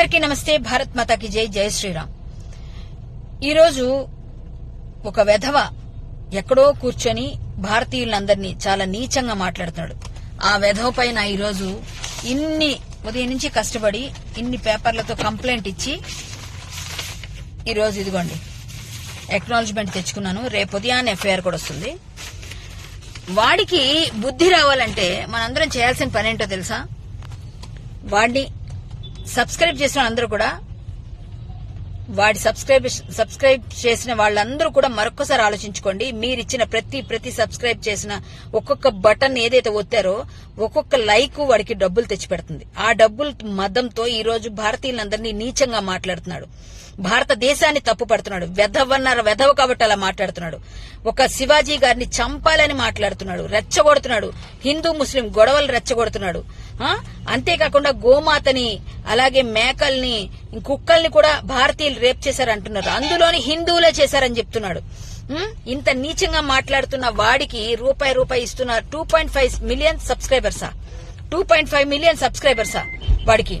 అందరికీ నమస్తే. భారత్ మాతాకి జై. జై శ్రీరామ్. ఈరోజు ఒక వెధవ ఎక్కడో కూర్చొని భారతీయులందరినీ చాలా నీచంగా మాట్లాడుతున్నాడు. ఆ వెధవ పైన ఈరోజు ఇన్ని ఉదయం నుంచి కష్టపడి ఇన్ని పేపర్లతో కంప్లైంట్ ఇచ్చి ఈరోజు ఇదిగోండి ఎక్నాలజ్మెంట్ తెచ్చుకున్నాను. రేపు ఉదయాన్నే ఎఫ్ఐఆర్ కూడా వస్తుంది. వాడికి బుద్ధి రావాలంటే మనందరం చేయాల్సిన పని ఏంటో తెలుసా? వాడిని సబ్స్క్రైబ్ చేసిన అందరూ కూడా వాడి సబ్స్క్రైబ్ సబ్స్క్రైబ్ చేసిన వాళ్ళందరూ కూడా మరొకసారి ఆలోచించుకోండి. మీరిచ్చిన ప్రతి ప్రతి సబ్స్క్రైబ్ చేసిన ఒక్కొక్క బటన్ ఏదైతే ఒత్తారో ఒక్కొక్క లైక్ వాడికి డబ్బులు తెచ్చిపెడుతుంది ఆ డబ్బులు మదంతో ఈ రోజు భారతీయులందరినీ నీచంగా మాట్లాడుతున్నాడు. భారతదేశాన్ని తప్పు పడుతున్నాడు. వెధవన్నారు వెధవ కాబట్టి అలా మాట్లాడుతున్నాడు. ఒక శివాజీ గారిని చంపాలని మాట్లాడుతున్నాడు. రెచ్చగొడుతున్నాడు. హిందూ ముస్లిం గొడవలు రెచ్చగొడుతున్నాడు. అంతేకాకుండా గోమాతని అలాగే మేకల్ని కుక్కల్ని కూడా భారతీయులు రేప్ చేశారంటున్నారు. అందులోని హిందువులే చేశారని చెప్తున్నాడు. ఇంత నీచంగా మాట్లాడుతున్న వాడికి రూపాయి రూపాయి ఇస్తున్నారు టూ పాయింట్ ఫైవ్ మిలియన్ సబ్స్క్రైబర్సా? టూ పాయింట్ ఫైవ్ మిలియన్ సబ్స్క్రైబర్సా వాడికి?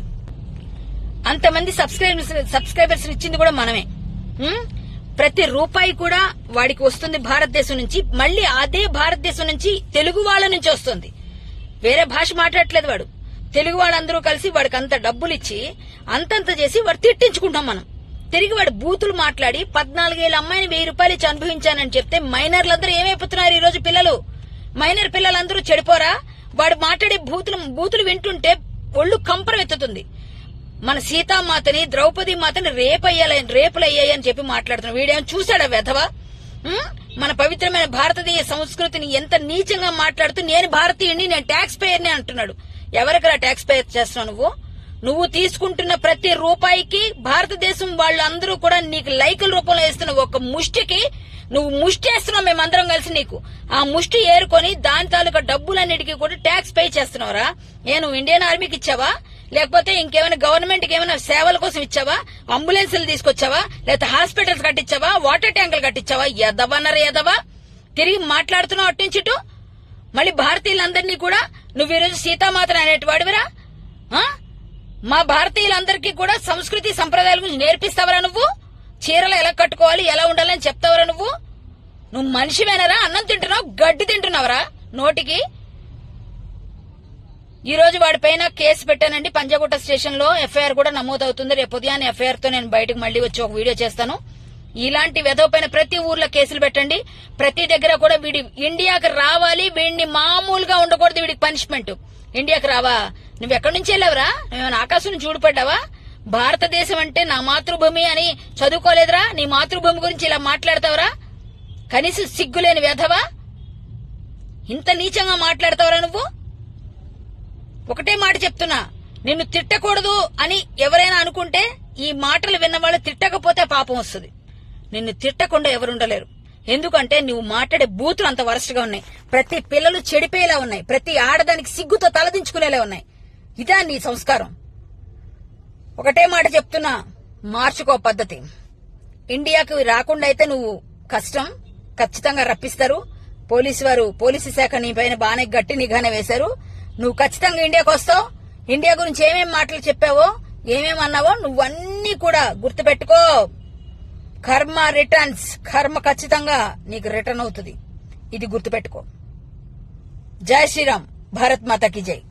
అంతమంది సబ్స్క్రైబర్స్ సబ్స్క్రైబర్స్ ఇచ్చింది కూడా మనమే. ప్రతి రూపాయి కూడా వాడికి వస్తుంది భారతదేశం నుంచి మళ్ళీ అదే భారతదేశం నుంచి తెలుగు వాళ్ళ నుంచి వస్తుంది. వేరే భాష మాట్లాడట్లేదు వాడు. తెలుగు వాళ్ళందరూ కలిసి వాడికి అంత డబ్బులు ఇచ్చి అంతంత చేసి వాడు తిట్టించుకుంటాం మనం. తిరిగి వాడు బూతులు మాట్లాడి పద్నాలుగేళ్ళ అమ్మాయిని వెయ్యి రూపాయలు ఇచ్చి అనుభవించానని చెప్తే మైనర్లందరూ ఏమైపోతున్నారు ఈ రోజు పిల్లలు? మైనర్ పిల్లలందరూ చెడిపోరా? వాడు మాట్లాడే బూతులు బూతులు వింటుంటే ఒళ్ళు కంపరం ఎత్తుతుంది. మన సీతామాతని ద్రౌపది మాతని రేపయ్యాలని రేపులు అని చెప్పి మాట్లాడుతున్నాడు వీడేమో చూశాడా వెధవ? మన పవిత్రమైన భారతదేశ సంస్కృతిని ఎంత నీచంగా మాట్లాడుతూ నేను భారతీయుడిని నేను ట్యాక్స్ పేయర్ని అంటున్నాడు. ఎవరికరా ట్యాక్స్ పే చేస్తున్నావు నువ్వు? నువ్వు తీసుకుంటున్న ప్రతి రూపాయికి భారతదేశం వాళ్ళందరూ కూడా నీకు లైకుల రూపంలో వేస్తున్న ఒక ముష్టికి నువ్వు ముష్టి వేస్తున్నావు మేమందరం కలిసి నీకు. ఆ ముష్టి ఏరుకొని దాని తాలూకా డబ్బులన్నిటికీ కూడా ట్యాక్స్ పే చేస్తున్నావురా. నేను నువ్వు ఇండియన్ ఆర్మీకి ఇచ్చావా? లేకపోతే ఇంకేమైనా గవర్నమెంట్కి ఏమైనా సేవల కోసం ఇచ్చావా? అంబులెన్సులు తీసుకొచ్చావా? లేకపోతే హాస్పిటల్స్ కట్టించావా? వాటర్ ట్యాంకులు కట్టించావా? ఎదవన్నర ఎదవా? తిరిగి మాట్లాడుతున్నావు అట్టించుటు మళ్ళీ భారతీయులందరినీ కూడా నువ్వు ఈరోజు సీతామాతను అనేటి మా భారతీయులందరికీ కూడా సంస్కృతి సంప్రదాయాల గురించి నేర్పిస్తావరా నువ్వు? చీరలు ఎలా కట్టుకోవాలి ఎలా ఉండాలని చెప్తావరా నువ్వు? నువ్వు మనిషివేనరా? అన్నం తింటున్నావు గడ్డి తింటున్నావరా నోటికి? ఈ రోజు వాడిపైన కేసు పెట్టానండి. పంజాగుట్ట స్టేషన్లో ఎఫ్ఐఆర్ కూడా నమోదవుతుంది. రేపు ఉదయాన్నే ఎఫ్ఐఆర్తో నేను బయటకు మళ్ళీ వచ్చి ఒక వీడియో చేస్తాను. ఇలాంటి వెధవ పైన ప్రతి ఊర్లో కేసులు పెట్టండి. ప్రతి దగ్గర కూడా వీడి ఇండియాకి రావాలి వీడిని మామూలుగా ఉండకూడదు వీడికి పనిష్మెంట్ ఇండియాకి రావా? నువ్వు ఎక్కడి నుంచి వెళ్ళావురా? నువ్వేమైనా ఆకాశం చూడపడ్డావా భారతదేశం అంటే నా మాతృభూమి అని చదువుకోలేదురా? నీ మాతృభూమి గురించి ఇలా మాట్లాడతావురా? కనీసం సిగ్గులేని వెధవా? ఇంత నీచంగా మాట్లాడతావురా నువ్వు? ఒకటే మాట చెప్తున్నా. నిన్ను తిట్టకూడదు అని ఎవరైనా అనుకుంటే ఈ మాటలు విన్న వాళ్ళు తిట్టకపోతే పాపం వస్తుంది. నిన్ను తిట్టకుండా ఎవరుండలేరు. ఎందుకంటే నువ్వు మాట్లాడే బూతులు అంత వరస్ట్గా ఉన్నాయి. ప్రతి పిల్లలు చెడిపోయేలా ఉన్నాయి. ప్రతి ఆడదానికి సిగ్గుతో తలదించుకునేలా ఉన్నాయి. ఇదా నీ సంస్కారం. ఒకటే మాట చెప్తున్నా మార్చుకో పద్ధతి. ఇండియాకు రాకుండా అయితే నువ్వు కష్టం ఖచ్చితంగా రప్పిస్తారు. పోలీసు వారు పోలీసు శాఖ నీ పైన బాగానే గట్టి నిఘానే వేశారు. నువ్వు ఖచ్చితంగా ఇండియాకు వస్తావు. ఇండియా గురించి ఏమేం మాటలు చెప్పావో ఏమేమి అన్నావో నువ్వన్నీ కూడా గుర్తుపెట్టుకో. కర్మ రిటర్న్స్. కర్మ ఖచ్చితంగా నీకు రిటర్న్ అవుతుంది. ఇది గుర్తుపెట్టుకో. జై శ్రీరామ్. భారత్ మాతకి జై.